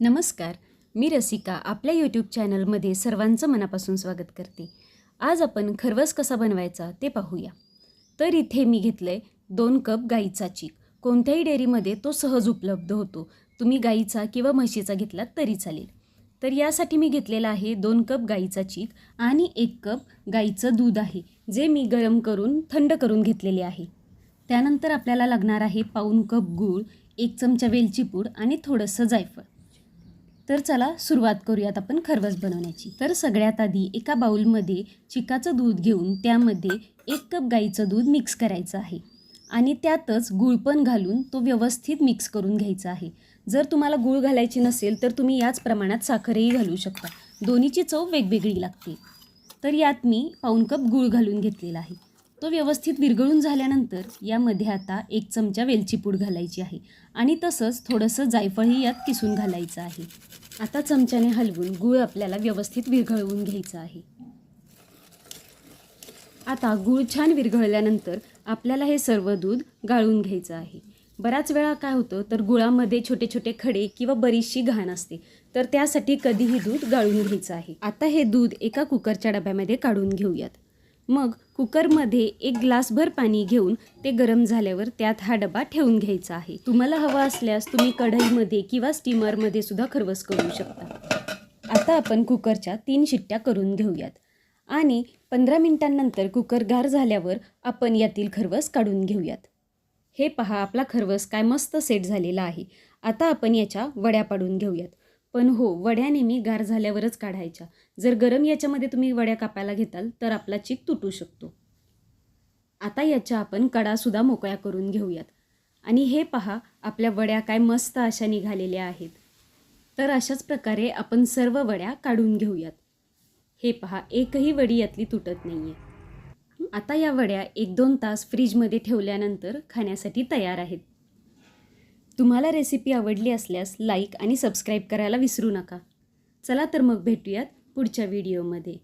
नमस्कार मी रसिका आपल्या यूट्यूब चॅनलमध्ये सर्वांचं मनापासून स्वागत करते. आज आपण खरवस कसा बनवायचा ते पाहूया. तर इथे मी घेतलं आहे दोन कप गाईचा चीक. कोणत्याही डेअरीमध्ये तो सहज उपलब्ध होतो. तुम्ही गाईचा किंवा म्हशीचा घेतलात तरी चालेल. तर यासाठी मी घेतलेला आहे दोन कप गाईचा चीक आणि एक कप गाईचं दूध आहे जे मी गरम करून थंड करून घेतलेले आहे. त्यानंतर आपल्याला लागणार आहे पाऊण कप गूळ एक चमचा वेलची पूड आणि थोडंसं जायफळ. तर चला सुरुवात करूयात आपण खरवस बनवण्याची. तर सगळ्यात आधी एका बाऊलमध्ये चिकाचं दूध घेऊन त्यामध्ये एक कप गाईचं दूध मिक्स करायचं आहे. आणि त्यातच गूळ पण घालून तो व्यवस्थित मिक्स करून घ्यायचा आहे. जर तुम्हाला गूळ घालायची नसेल तर तुम्ही याच प्रमाणात साखरही घालू शकता. दोन्हीची चव वेगवेगळी लागते. तर यात मी पाऊन कप गूळ घालून घेतलेला आहे. तो व्यवस्थित विरघळून झाल्यानंतर यामध्ये आता एक चमचा वेलची पूड घालायची आहे आणि तसंच थोडंसं जायफळही यात किसून घालायचं आहे. आता चमच्याने हलवून गूळ आपल्याला व्यवस्थित विरघळवून घ्यायचा आहे. आता गूळ छान विरघळल्यानंतर आपल्याला हे सर्व दूध गाळून घ्यायचं आहे. बऱ्याच वेळा काय होतं तर गुळामध्ये छोटे छोटे खडे किंवा बरीचशी घाण असते तर त्यासाठी कधीही दूध गाळून घ्यायचं आहे. आता हे दूध एका कुकरच्या डब्यामध्ये काढून घेऊयात. मग कुकरमध्ये एक ग्लासभर पाणी घेऊन ते गरम झाल्यावर त्यात हा डबा ठेवून घ्यायचा आहे. तुम्हाला हवा असल्यास तुम्ही कढईमध्ये किंवा स्टीमरमध्ये सुद्धा खरवस करू शकता. आता आपण कुकरच्या तीन शिट्ट्या करून घेऊयात. आणि पंधरा मिनिटांनंतर कुकर गार झाल्यावर आपण यातील खरवस काढून घेऊयात. हे पहा आपला खरवस काय मस्त सेट झालेला आहे. आता आपण याच्या वड्या पाडून घेऊयात. पण हो वड्या नेहमी गार झाल्यावरच काढायच्या. जर गरम याच्यामध्ये तुम्ही वड्या कापायला घेताल तर आपला चीक तुटू शकतो. आता याच्या आपण कडासुद्धा मोकळ्या करून घेऊयात. आणि हे पहा आपल्या वड्या काय मस्त अशा निघालेल्या आहेत. तर अशाच प्रकारे आपण सर्व वड्या काढून घेऊयात. हे पहा एकही वडी यातली तुटत नाही आहे आता या वड्या एक दोन तास फ्रीजमध्ये ठेवल्यानंतर खाण्यासाठी तयार आहेत. तुम्हाला रेसिपी आवडली असल्यास लाईक आणि सबस्क्राईब करायला विसरू नका. चला तर मग भेटूयात पुढच्या व्हिडिओमध्ये